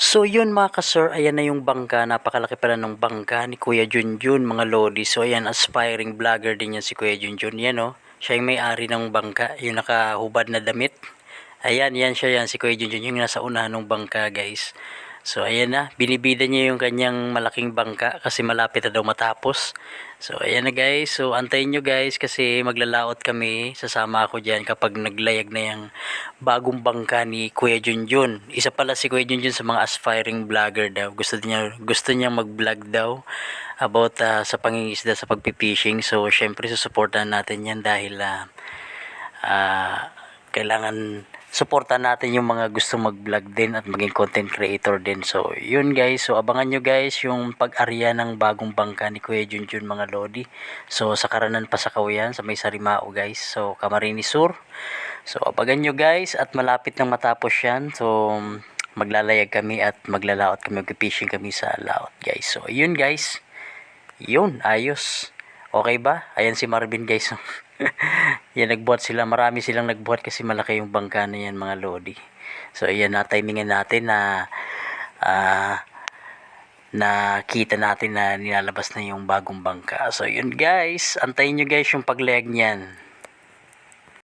So yun mga ka-sir, ayan na yung bangka. Napakalaki pala ng bangka ni Kuya Junjun mga lodi. So ayan, aspiring vlogger din yan si Kuya Junjun. Yan oh, siya yung may-ari ng bangka. Yung nakahubad na damit. Ayan, yan siya yan, si Kuya Junjun. Yung nasa unahan ng bangka guys. So ayan na, binibida niya yung kanyang malaking bangka kasi malapit na daw matapos. So ayan na guys, so antayin nyo guys kasi maglalaot kami. Sasama ako dyan kapag naglayag na yung bagong bangka ni Kuya Junjun. Isa pala si Kuya Junjun sa mga aspiring vlogger daw. Gusto niya, gusto niya mag-vlog daw about ah, sa pangingisda sa pagpipishing. So syempre susuportahan natin yan dahil ah, ah, kailangan supportan natin yung mga gusto mag-vlog din at maging content creator din. So, yun guys. So, abangan nyo guys yung pag-arya ng bagong bangka ni Kuya Junjun mga lodi. So, sa Karanan pa sa Kawayan, sa may Sarimao guys. So, Camarines Sur. So, abangan nyo guys at malapit nang matapos yan. So, maglalayag kami at maglalaot kami, mag-fishing kami sa laot guys. So, yun guys. Yun, ayos. Okay ba? Ayan si Marvin guys. yan, nagbuhat sila. Marami silang nagbuhat kasi malaki yung bangka na yan mga lodi. So, ayan na, timingan natin na ah na kita natin na nilalabas na yung bagong bangka. So, yun guys. Antayin nyo guys yung paglayag niyan.